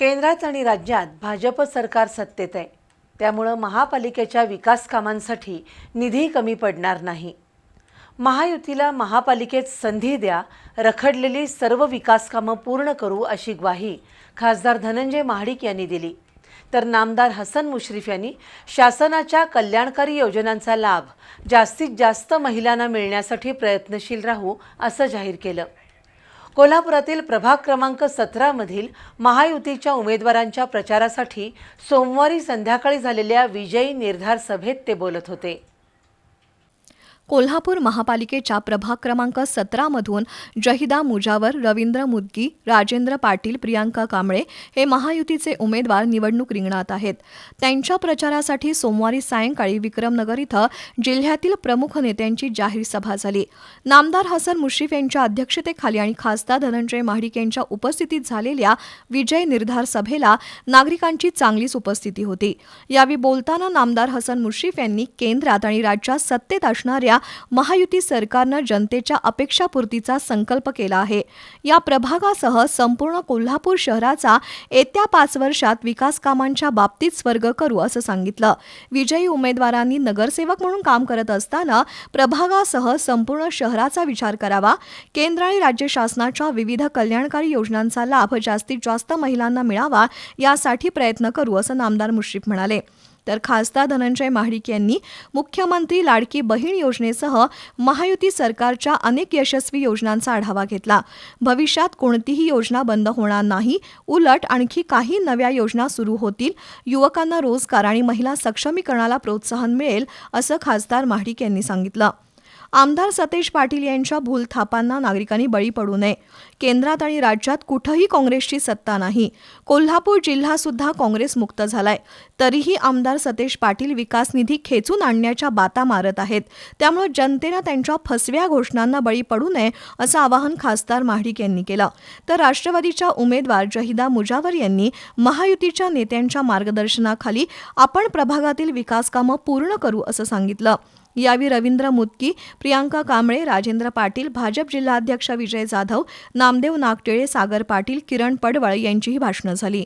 केंद्रात आणि राज्यात भाजप सरकार सत्तेत आहे. त्यामुळं महापालिकेच्या विकास कामांसाठी निधी कमी पडणार नाही. महायुतीला महापालिकेत संधी द्या रखडलेली सर्व विकास कामं पूर्ण करू अशी ग्वाही खासदार धनंजय महाडिक यांनी दिली. तर नामदार हसन मुश्रीफ यांनी शासनाच्या कल्याणकारी योजनांचा लाभ जास्तीत जास्त महिलांना मिळण्यासाठी प्रयत्नशील राहू असं जाहीर केलं. कोल्हापुरातील प्रभाग क्रमांक सतरामधील महायुतीच्या उमेदवारांच्या प्रचारासाठी सोमवारी संध्याकाळी झालेल्या विजयी निर्धार सभेत ते बोलत होते. कोल्हापूर महापालिकेच्या प्रभाग क्रमांक सतरामधून जहिदा मुजावर रवींद्र मुदगी राजेंद्र पाटील प्रियांका कांबळे हे महायुतीचे उमेदवार निवडणूक रिंगणात आहेत. त्यांच्या प्रचारासाठी सोमवारी सायंकाळी विक्रमनगर इथं जिल्ह्यातील प्रमुख नेत्यांची जाहीर सभा झाली. नामदार हसन मुश्रीफ यांच्या अध्यक्षतेखाली आणि खासदार धनंजय महाडिक यांच्या उपस्थितीत झालेल्या विजय निर्धार सभेला नागरिकांची चांगलीच उपस्थिती होती. यावेळी बोलताना नामदार हसन मुश्रीफ यांनी केंद्रात आणि राज्यात सत्तेत असणाऱ्या महायुती सरकारनं जनतेच्या अपेक्षापूर्तीचा संकल्प केला आहे. या प्रभागासह संपूर्ण कोल्हापूर शहराचा येत्या पाच वर्षात विकास कामांच्या बाबतीत स्वर्ग करू असं सांगितलं. विजयी उमेदवारांनी नगरसेवक म्हणून काम करत असताना प्रभागासह संपूर्ण शहराचा विचार करावा. केंद्र आणि राज्य शासनाच्या विविध कल्याणकारी योजनांचा लाभ जास्तीत जास्त महिलांना मिळावा यासाठी प्रयत्न करू असं नामदार मुश्रीफ म्हणाले. तर खासदार धनंजय महाडिक यांनी मुख्यमंत्री लाडकी बहीण योजनेसह महायुती सरकारच्या अनेक यशस्वी योजनांचा आढावा घेतला. भविष्यात कोणतीही योजना बंद होणार नाही. उलट आणखी काही नव्या योजना सुरू होतील. युवकांना रोजगार आणि महिला सक्षमीकरणाला प्रोत्साहन मिळेल असं खासदार महाडिक यांनी सांगितलं. आमदार सतेज पाटील यांच्या भूलथापांना नागरिकांनी बळी पडू नये. केंद्रात आणि राज्यात कुठंही काँग्रेसची सत्ता नाही. कोल्हापूर जिल्हा सुद्धा काँग्रेस मुक्त झालाय. तरीही आमदार सतेज पाटील विकास निधी खेचून आणण्याच्या बाता मारत आहेत. त्यामुळे जनतेनं त्यांच्या फसव्या घोषणांना बळी पडू नये असं आवाहन खासदार महाडिक यांनी केलं. तर राष्ट्रवादीच्या उमेदवार जहिदा मुजावर यांनी महायुतीच्या नेत्यांच्या मार्गदर्शनाखाली आपण प्रभागातील विकास कामं पूर्ण करू असं सांगितलं. यावेळी रवींद्र मुदकी प्रियांका कांबळे राजेंद्र पाटील भाजप जिल्हाध्यक्ष विजय जाधव नामदेव नागटेळे सागर पाटील किरण पडवळ यांचीही भाषणं झाली.